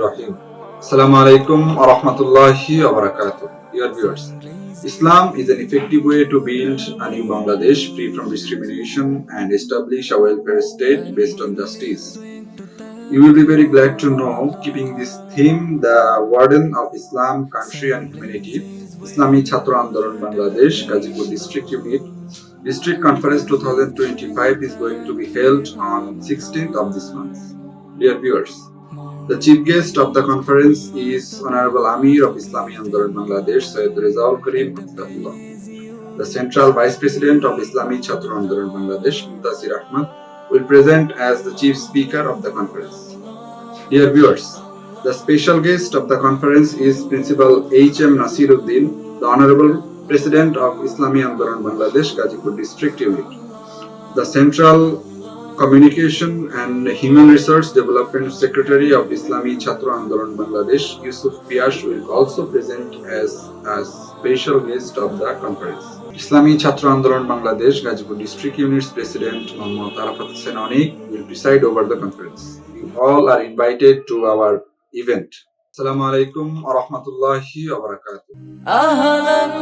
Rahim. Assalamu alaikum wa rahmatullahi wa barakatuh. Dear viewers, Islam is an effective way to build a new Bangladesh free from discrimination and establish a welfare state based on justice. You will be very glad to know, keeping this theme, the Warden of Islam, Country and Humanity, Chhatra Andolan Bangladesh, Gazipur District Unit, District Conference 2025 is going to be held on 16th of this month. Dear viewers, the chief guest of the conference is Honorable Amir of Islami Andolan Bangladesh, Syed Rezaul Karim Hafizahullah. The Central Vice President of Islami Chhatra Andolan Bangladesh, Muntasir Ahmad, will present as the chief speaker of the conference. Dear viewers, the special guest of the conference is Principal H.M. Nasiruddin, the Honorable President of Islami Andolan Bangladesh, Gazipur District Unit. The Central communication and human resource development secretary of Islami Chhatra Andolan Bangladesh Yusuf Piyas will also present as special guest of the conference Islami Chhatra Andolan Bangladesh Gazipur district units president Mohammad Arafat Hossain Anik will preside over the conference you all are invited to our event আসসালামু আলাইকুম ওয়া রাহমাতুল্লাহি ওয়া বারাকাতুহু আহলান